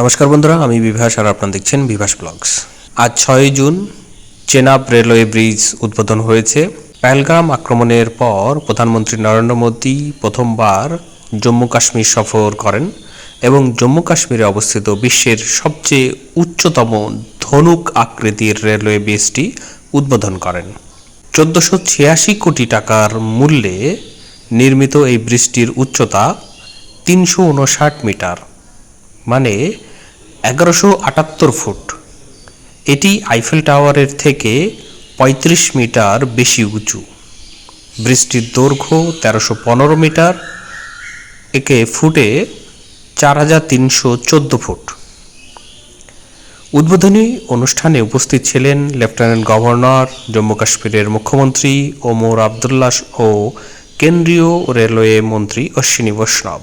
নমস্কার বন্ধুরা, আমি বিভাস আর আপনারা দেখছেন বিভাস ব্লগস। আজ ছয় জুন, চেনাব রেলওয়ে ব্রিজ উদ্বোধন হয়েছে। পেহেলগাম আক্রমণের পর প্রধানমন্ত্রী নরেন্দ্র মোদী প্রথমবার জম্মু কাশ্মীর সফর করেন এবং জম্মু কাশ্মীরে অবস্থিত বিশ্বের সবচেয়ে উচ্চতম ধনুক আকৃতির রেলওয়ে ব্রিজটি উদ্বোধন করেন। চোদ্দোশো ছিয়াশি কোটি টাকার মূল্যে নির্মিত এই ব্রিজটির উচ্চতা তিনশো উনষাট মিটার মানে এগারোশো আটাত্তর ফুট। এটি আইফেল টাওয়ারের থেকে পঁয়ত্রিশ মিটার বেশি উঁচু। বৃষ্টির দৈর্ঘ্য তেরোশো পনেরো মিটার। একে ফুটে চার হাজার তিনশো চোদ্দ ফুট। উদ্বোধনী অনুষ্ঠানে উপস্থিত ছিলেন লেফটেন্যান্ট গভর্নর, জম্মু কাশ্মীরের মুখ্যমন্ত্রী ওমর আবদুল্লাহ ও কেন্দ্রীয় রেলওয়ে মন্ত্রী অশ্বিনী বৈষ্ণব।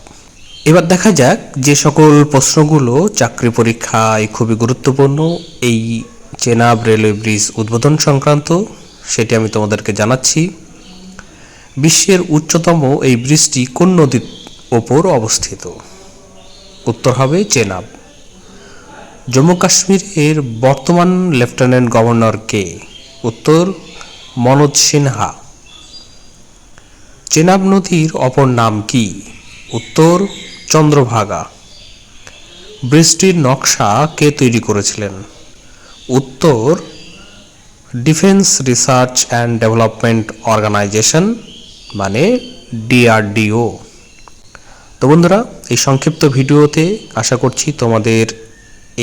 এবার দেখা যাক যে সকল প্রশ্নগুলো চাকরি পরীক্ষায় খুবই গুরুত্বপূর্ণ, এই চেনাব রেলওয়ে ব্রিজ উদ্বোধন সংক্রান্ত, সেটি আমি তোমাদেরকে জানাচ্ছি। বিশ্বের উচ্চতম এই ব্রিজটি কোন নদীর ওপর অবস্থিত? উত্তর হবে চেনাব। জম্মু কাশ্মীরের বর্তমান লেফটেন্যান্ট গভর্নর কে? উত্তর, মনোজ সিনহা। চেনাব নদীর অপর নাম কি? উত্তর চন্দ্রভাগা। ব্রিজটির নকশা কে তৈরি করেছিলেন? উত্তর, defence research and development organisation মানে ডিআরডিও। তো বন্ধুরা, এই সংক্ষিপ্ত ভিডিওতে আশা করছি তোমাদের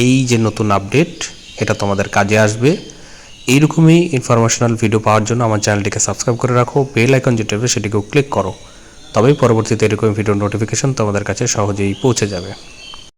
এই যে নতুন আপডেট, এটা তোমাদের কাজে আসবে। এইরকমই ইনফরমেশনাল ভিডিও পাওয়ার জন্য আমার চ্যানেলটিকে সাবস্ক্রাইব করে রাখো বেল আইকন যেটা সেটিকেও ক্লিক করো। তবেই পরবর্তীতে এরকম ভিডিও নোটিফিকেশন তোমাদের কাছে সহজেই পৌঁছে যাবে।